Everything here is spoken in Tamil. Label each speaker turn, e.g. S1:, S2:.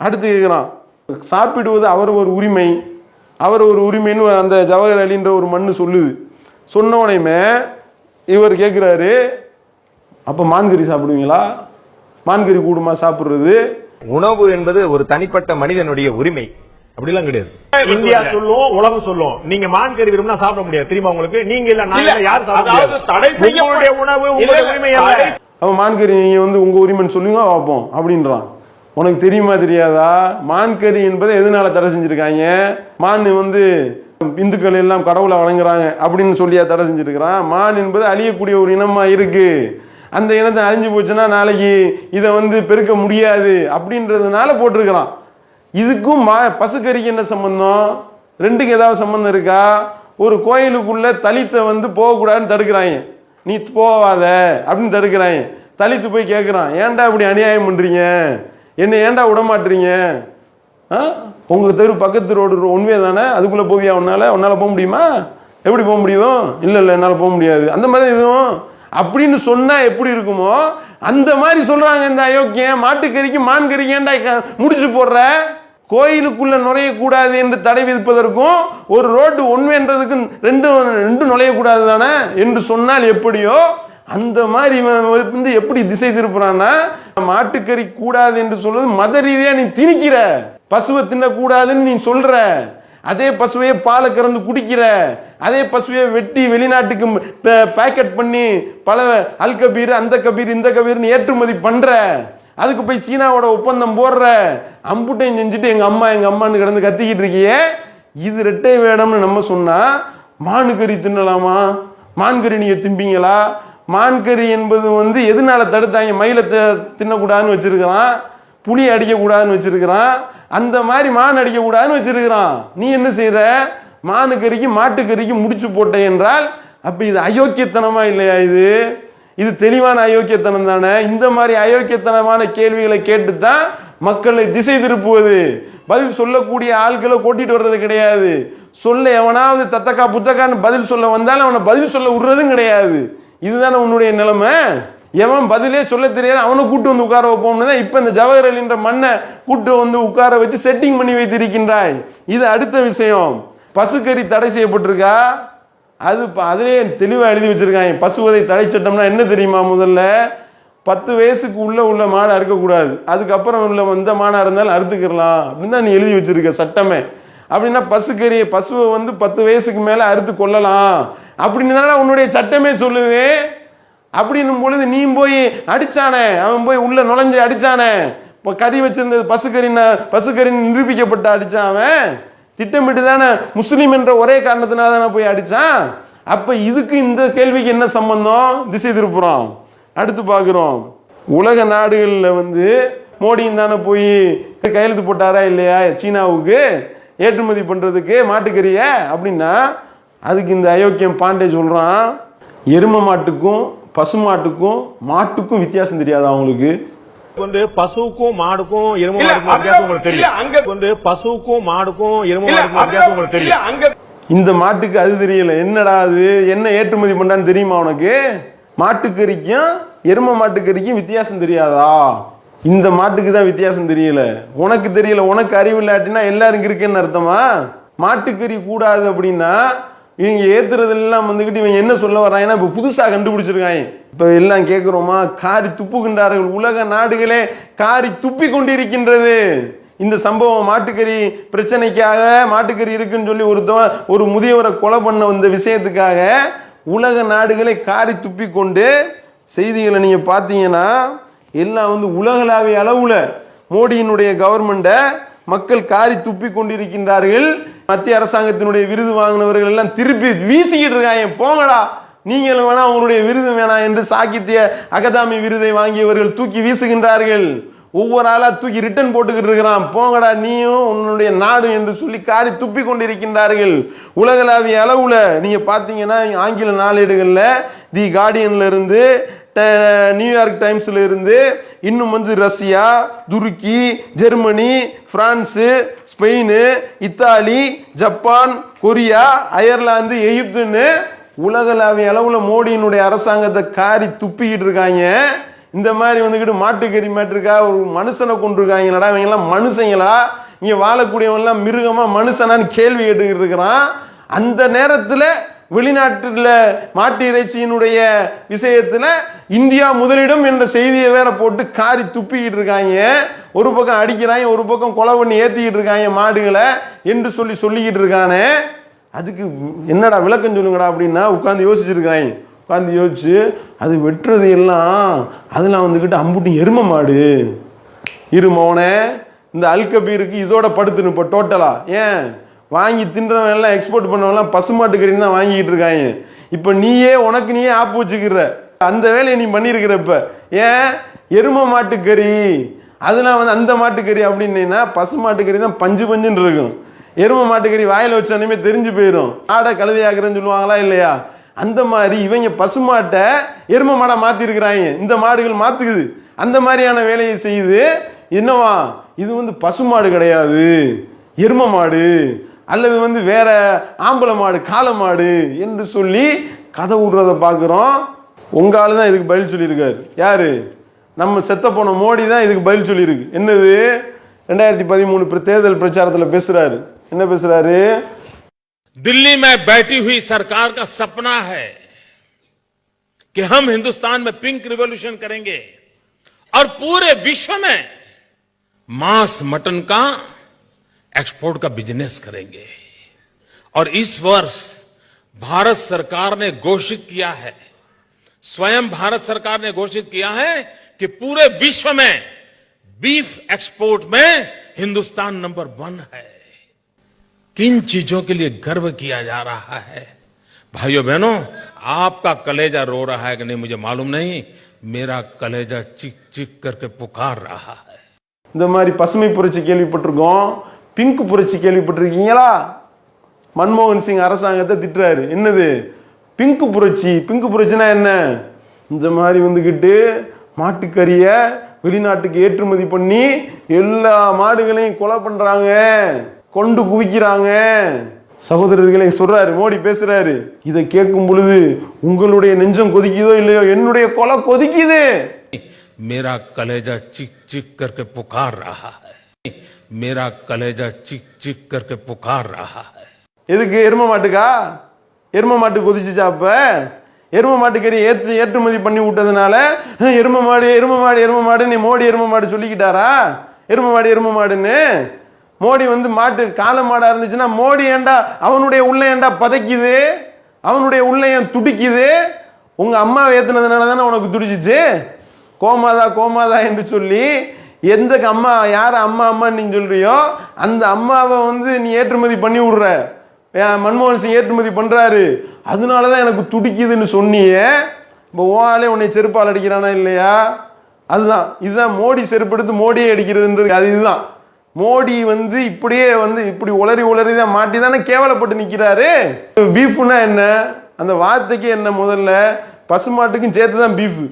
S1: அடுத்து கேட்குறான் சாப்பிடுவது அவர் ஒரு உரிமை அவர் ஒரு உரிமைன்னு அந்த ஜவஹர் அலின்ற ஒரு மண்ணு சொல்லுது சொன்ன உடனே இவர் கேட்குறாரு அப்போ மான்கறி சாப்பிடுவீங்களா மான்கறி கூடுமா சாப்பிட்றது
S2: உணவு என்பது ஒரு தனிப்பட்ட மனிதனுடைய உரிமை அப்படிலாம் கிடையாது
S3: இந்தியா சொல்லும் உலகம் சொல்லும் நீங்க மான் கறி விரும்பினா சாப்பிட முடியாது தெரியுமா உங்களுக்கு நீங்க இல்ல நான் யாரும் சாப்பிட உணவு உங்களுடைய உரிமை
S1: அவன் மான்கறி நீங்கள் வந்து உங்கள் உரிமைன்னு சொல்லுங்க பார்ப்போம் அப்படின்றான் உனக்கு தெரியுமா தெரியாதா? மான்கறி என்பதை எதனால தடை செஞ்சுருக்காங்க? மான் வந்து இந்துக்கள் எல்லாம் கடவுளை வணங்குறாங்க அப்படின்னு சொல்லியா தடை செஞ்சிருக்கிறான்? மான் என்பது அழியக்கூடிய ஒரு இனமா இருக்கு. அந்த இனத்தை அழிஞ்சு போச்சுன்னா நாளைக்கு இதை வந்து பெருக்க முடியாது அப்படின்றதுனால போட்டிருக்கிறான். இதுக்கும் மா பசுக்கறிக்கு என்ன சம்பந்தம்? ரெண்டுக்கு ஏதாவது சம்பந்தம் இருக்கா? ஒரு கோயிலுக்குள்ள தலித்தை வந்து போகக்கூடாதுன்னு தடுக்கிறாங்க. நீ போவாத அப்படின்னு தடுக்கிறாங்க. தலித்து போய் கேட்குறான் ஏன்டா இப்படி அநியாயம் பண்ணுறீங்க என்னை ஏன்டா விட மாட்டீங்க ஆ? உங்கள் தெரு பக்கத்து ரோடு ஒன்வே தானே? அதுக்குள்ளே போவியா உன்னால்? உன்னால் போக முடியுமா? எப்படி போக முடியும்? இல்லை இல்லை என்னால் போக முடியாது. அந்த மாதிரி இதுவும். அப்படின்னு சொன்னால் எப்படி இருக்குமோ அந்த மாதிரி சொல்கிறாங்க இந்த அயோக்கியம். மாட்டுக்கறிக்கு மான் கறிக்கு ஏன்டா முடிச்சு போடுற? கோயிலுக்குள்ளே நுழையக்கூடாது என்று தடை விதிப்பதற்கும் ஒரு ரோடு ஒன்றுன்றதுக்கும் ரெண்டு ரெண்டு நுழையக்கூடாது தானே? என்று சொன்னால் எப்படியோ அந்த மாதிரி இவன் வந்து எப்படி திசை திருப்புறான்னா மாட்டுக்கறி கூடாது என்று சொல்வது மத ரீதியாக நீ திணிக்கிற. பசுவை தின்னக்கூடாதுன்னு நீ சொல்ற. அதே பசுவையே பாலை கறந்து குடிக்கிற. அதே பசுவையை வெட்டி வெளிநாட்டுக்கு பேக்கெட் பண்ணி பல அல் கபீர் அந்த கபீர் இந்த கபீர்னு ஏற்றுமதி பண்ற. அதுக்கு போய் சீனாவோட ஒப்பந்தம் போடுற. அம்புட்டையும் செஞ்சுட்டு எங்கள் அம்மா எங்கள் அம்மான்னு கிடந்து கத்திக்கிட்டு இருக்கியே. இது ரெட்டை வேடம்னு நம்ம சொன்னால் மானுக்கறி தின்னலாமா? மான்கறி நீங்கள் திம்பிங்களா? மான்கறி என்பது வந்து எதனால தடுத்தாங்க? மயிலை தின்னக்கூடாதுன்னு வச்சிருக்கிறான். புளி அடிக்கக்கூடாதுன்னு வச்சிருக்கிறான். அந்த மாதிரி மான் அடிக்கக்கூடாதுன்னு வச்சிருக்கிறான். நீ என்ன செய்கிற மானுக்கறிக்கு மாட்டுக்கறிக்கு முடிச்சு போட்ட என்றால் அப்போ இது அயோக்கியத்தனமா இல்லையா இது? இது தெளிவான அயோக்கியத்தனம் தானே? இந்த மாதிரி அயோக்கியத்தனமான கேள்விகளை கேட்டு தான் மக்களை திசை திருப்புவது. பதில் சொல்லக்கூடிய ஆட்களை கூட்டிட்டு வர்றது கிடையாது. சொல்ல எவனாவது தத்தக்கா புத்தக்கான்னு பதில் சொல்ல வந்தாலும் அவனை பதில் சொல்ல விடுறதும் கிடையாது. இதுதானே உன்னுடைய நிலைமை? எவன் பதிலே சொல்ல தெரியாது. அவனை கூட்டு வந்து உட்கார வைப்போம்னு தான் இப்போ இந்த ஜவஹர் அலின்ற மண்ணை கூட்டு வந்து உட்கார வச்சு செட்டிங் பண்ணி வைத்திருக்கின்றாய். இது அடுத்த விஷயம். பசுக்கறி தடை செய்யப்பட்டிருக்கா? அது ப- அதிலே தெளிவாக எழுதி வச்சிருக்காங்க. பசுவதை தடை சட்டம்னா என்ன தெரியுமா முதல்ல? பத்து வயசுக்கு உள்ள உள்ள மாடை அறுக்கக்கூடாது. அதுக்கப்புறம் உள்ள எந்த மாடாக இருந்தாலும் அறுத்துக்கிடலாம். அப்படின்னு தான் நீ எழுதி வச்சிருக்க சட்டமே. அப்படின்னா பசுக்கறியை பசுவை வந்து பத்து வயசுக்கு மேலே அறுத்து கொள்ளலாம் அப்படின்னு தானே உன்னுடைய சட்டமே சொல்லுது. அப்படின்னும் பொழுது நீ போய் அடிச்சானே அவன் போய் உள்ள நுழைஞ்சு அடிச்சானே. இப்போ கறி வச்சிருந்தது பசுக்கறின்னு பசுக்கறின்னு நிரூபிக்கப்பட்டு அடித்தான் அவன். திட்டமிட்டு தானே முஸ்லீம் என்ற ஒரே காரணத்தினால தானே போய் அடித்தான் அப்போ இதுக்கு இந்த கேள்விக்கு என்ன சம்பந்தம்? திசை திருப்புறோம். அடுத்து பார்க்குறோம். உலக நாடுகளில் வந்து மோடியும் தானே போய் கையெழுத்து போட்டாரா இல்லையா? சீனாவுக்கு ஏற்றுமதி பண்ணுறதுக்கு மாட்டுக்கறிய அப்படின்னா அதுக்கு இந்த அயோக்கியம் பாண்டே சொல்றான் எரும மாட்டுக்கும் பசு மாட்டுக்கும் மாட்டுக்கும் வித்தியாசம் தெரியாது அவங்களுக்கு
S3: வந்து பசுவுக்கும் மாடுக்கும் எரும மாடுக்கும் உங்களுக்கு தெரியும்.
S4: அங்க-
S3: வந்து பசுவுக்கும் மாடுக்கும் எரும மாடுக்கும் வித்தியாசம் உங்களுக்கு தெரியும்.
S4: அங்க
S1: இந்த மாட்டுக்கு அது தெரியல. என்னடா அது? என்ன ஏற்றுமதி பண்றான்னு தெரியுமா உனக்கு? மாட்டுக்கறிக்கும் எரும மாட்டுக்கறிக்கும் வித்தியாசம் தெரியாதா? இந்த மாட்டுக்கு தான் வித்தியாசம் தெரியல. உனக்கு தெரியல. உனக்கு அறிவு இல்லாட்டினா எல்லாரும் இருக்குன்னு அர்த்தமா? மாட்டுக்கறி கூடாது அப்படின்னா இவங்க ஏத்துறதெல்லாம் வந்துக்கிட்டு இவங்க என்ன சொல்ல வர்றாங்கன்னா இப்போ புதுசாக கண்டுபிடிச்சிருக்காங்க. இப்போ எல்லாம் கேட்குறோமா காரி துப்புகின்றார்கள். உலக நாடுகளே காரி துப்பி கொண்டிருக்கின்றது இந்த சம்பவம் மாட்டுக்கறி பிரச்சனைக்காக மாட்டுக்கறி இருக்குன்னு சொல்லி ஒருத்தவன் ஒரு முதியவரை கொலை பண்ண வந்த விஷயத்துக்காக உலக நாடுகளை காரி துப்பி கொண்டு செய்திகளை நீங்கள் பார்த்தீங்கன்னா எல்லாம் வந்து உலகளாவிய அளவில் மோடியினுடைய கவர்மெண்ட்டை மக்கள் காரி துப்பி கொண்டிருக்கின்றார்கள் மத்திய அரசாங்கத்தினுடைய விருது வாங்கினவர்கள் எல்லாம் திருப்பி வீசிக்கிட்டு இருக்காங்க. போங்கடா. நீங்களும் வேணா உங்களுடைய விருது வேணாம் என்று சாகித்ய அகாதமி விருதை வாங்கியவர்கள் தூக்கி வீசுகின்றார்கள். ஒவ்வொரு ஆளா தூக்கி ரிட்டர்ன் போட்டுக்கிட்டு இருக்கிறான். போங்கடா நீயும் உன்னுடைய நாடு என்று சொல்லி காரி துப்பி கொண்டிருக்கின்றார்கள். உலகளாவிய அளவுல நீங்க பாத்தீங்கன்னா ஆங்கில நாளேடுகள்ல தி கார்டியன்ல இருந்து நியூயார்க் டைம்ஸில் இருந்து இன்னும் வந்து ரஷ்யா துருக்கி Germany France Spain Italy Japan Korea Ireland எகிப்துன்னு உலகளாவிய அளவில் மோடியினுடைய அரசாங்கத்தை காரி துப்பிக்கிட்டு இருக்காங்க. இந்த மாதிரி வந்துக்கிட்டு மாட்டுக்கறி மாட்டிருக்கா ஒரு மனுஷனை கொண்டிருக்காங்களடா இவங்கெல்லாம் மனுஷங்களா? இங்கே வாழக்கூடியவன் மிருகமாக மனுஷனான்னு கேள்வி கேட்டுக்கிட்டு இருக்கிறான். அந்த நேரத்தில் வெளிநாட்டில் மாட்டு இறைச்சியினுடைய விஷயத்துல இந்தியா முதலிடம் என்ற செய்தியை வேற போட்டு காரி துப்பிக்கிட்டு இருக்காங்க. ஒரு பக்கம் அடிக்கிறாங்க ஒரு பக்கம் கொலை பண்ணி ஏத்திக்கிட்டு இருக்காங்க மாடுகளை என்று சொல்லி சொல்லிக்கிட்டு இருக்கானே. அதுக்கு என்னடா விளக்கம் சொல்லுங்கடா அப்படின்னா உட்காந்து யோசிச்சிருக்காங்க. உட்காந்து யோசிச்சு அது வெட்டுறது எல்லாம் அதெல்லாம் வந்துக்கிட்டு அம்புட்டு எரும மாடு. இரு மௌனே இந்த அல்கபீருக்கு இதோட படுத்துன்னு இப்போ டோட்டலா ஏன்? வாங்கி தின்றவன் எல்லாம் எக்ஸ்போர்ட் பண்ணவன்லாம் பசுமாட்டு கறி தான் வாங்கிட்டு இருக்காங்க. இப்போ நீயே உனக்கு நீயே ஆப்பு வச்சுக்கிற. அந்த வேலையை நீ பண்ணியிருக்கிற இப்போ. ஏன்? எரும மாட்டுக்கறி அதெல்லாம் வந்து அந்த மாட்டுக்கறி அப்படின்னா பசு மாட்டுக்கறி தான் பஞ்சு பஞ்சுன்னு இருக்கும். எரும மாட்டுக்கறி வாயில் வச்சாலுமே தெரிஞ்சு போயிடும் ஆடை கழுதையாக்குறேன்னு சொல்லுவாங்களா இல்லையா? அந்த மாதிரி இவங்க பசுமாட்டை எரும மாடை மாற்றிருக்கிறாங்க இந்த மாடுகள் மாற்றுக்குது அந்த மாதிரியான வேலையை செய்யுது என்னவா? இது வந்து பசுமாடு கிடையாது. எரும மாடு. அல்லது வந்து வேற ஆம்பளை மாடு காளை மாடு என்று சொல்லி கதை விடுறத பார்க்குறோம் உங்க ஆளு தான் இதுக்கு பதில் சொல்லியிருக்காரு யாரு நம்ம செத்த போன மோடி தான் இதுக்கு பதில் சொல்லியிருக்கு என்னது ரெண்டாயிரத்தி பதிமூணு பிர- தேர்தல் பிரச்சாரத்தில் பேசுறாரு என்ன பேசுறாரு
S4: दिल्ली में बैठी हुई सरकार का सपना है कि हम हिंदुस्तान में पिंक रिवॉल्यूशन करेंगे और पूरे विश्व में मांस मटन का एक्सपोर्ट का बिजनेस करेंगे और इस वर्ष भारत सरकार ने घोषित किया है स्वयं भारत सरकार ने घोषित किया है कि पूरे विश्व में बीफ एक्सपोर्ट में हिंदुस्तान नंबर वन है किन चीजों के लिए गर्व किया जा रहा है भाइयों बहनों आपका कलेजा रो रहा है कि नहीं मुझे मालूम नहीं मेरा कलेजा चिक चिक करके पुकार रहा है
S1: இந்த மாதிரி பசுமை புரட்சி கேள்விப்பட்டிருக்கோம் பிங்க் புரட்சி கேள்விப்பட்டிருக்கீங்களா? மன்மோகன் சிங் அரசாங்கத்தை திட்டுறாரு. என்னது? பிங்க் புரட்சி பிங்க் புரட்சினா என்ன? இந்த மாதிரி வந்துக்கிட்டு மாட்டுக்கறியை வெளிநாட்டுக்கு ஏற்றுமதி பண்ணி எல்லா மாடுகளையும் கொலை பண்ணுறாங்க கொண்டு குவிக்கிறாங்க. சகோதரர்களை சொல்றாரு மோடி பேசுறாரு. இதை கேட்கும் பொழுது உங்களுடைய நெஞ்சம் கொதிக்குதோ இல்லையோ? என்னுடைய கொலை கொதிக்குது.
S4: மேரா கலேஜா சிக் சிக் கர்க்க புகார் ரஹா மேரா கலேஜா சிக் சிக் கற்க புகார் ரஹா
S1: எதுக்கு எரும மாட்டுக்கா? எரும மாட்டு கொதிச்சுச்சா அப்ப? எரும மாட்டுக்கறி ஏற்று ஏற்றுமதி பண்ணி விட்டதுனால எரும மாடு எரும மாடு எரும மாடு நீ மோடி எரும மாடு சொல்லிக்கிட்டாரா? எரும மாடு எரும மாடுன்னு? மோடி வந்து மாட்டு கால மாடா இருந்துச்சுன்னா மோடி ஏண்டா அவனுடைய உள்ள ஏண்டா பதைக்குது? அவனுடைய உள்ள ஏன் துடிக்குது? உங்க அம்மாவை ஏத்துனதுனால தானே உனக்கு துடிச்சிச்சு? கோமாதா கோமாதா என்று சொல்லி எந்த அம்மா யார் அம்மா அம்மா நீ சொல்றியோ அந்த அம்மாவை வந்து நீ ஏற்றுமதி பண்ணி விடுற. மன்மோகன் சிங் ஏற்றுமதி பண்றாரு. அதனால தான் எனக்கு துடிக்குதுன்னு சொன்னியே. இப்போ ஓவாலே உன்னை செருப்பால் அடிக்கிறானா இல்லையா? அதுதான். இதுதான் மோடி செருப்படுத்து மோடியை அடிக்கிறதுன்றது. அது இதுதான். மோடி வந்து இப்படியே வந்து இப்படி உளறி உளறி தான் மாட்டி தானே கேவலப்பட்டு நிற்கிறாரு பீஃப்னா என்ன? அந்த வார்த்தைக்கு என்ன முதல்ல? பசுமாட்டுக்கும் சேர்த்து தான் பீஃப்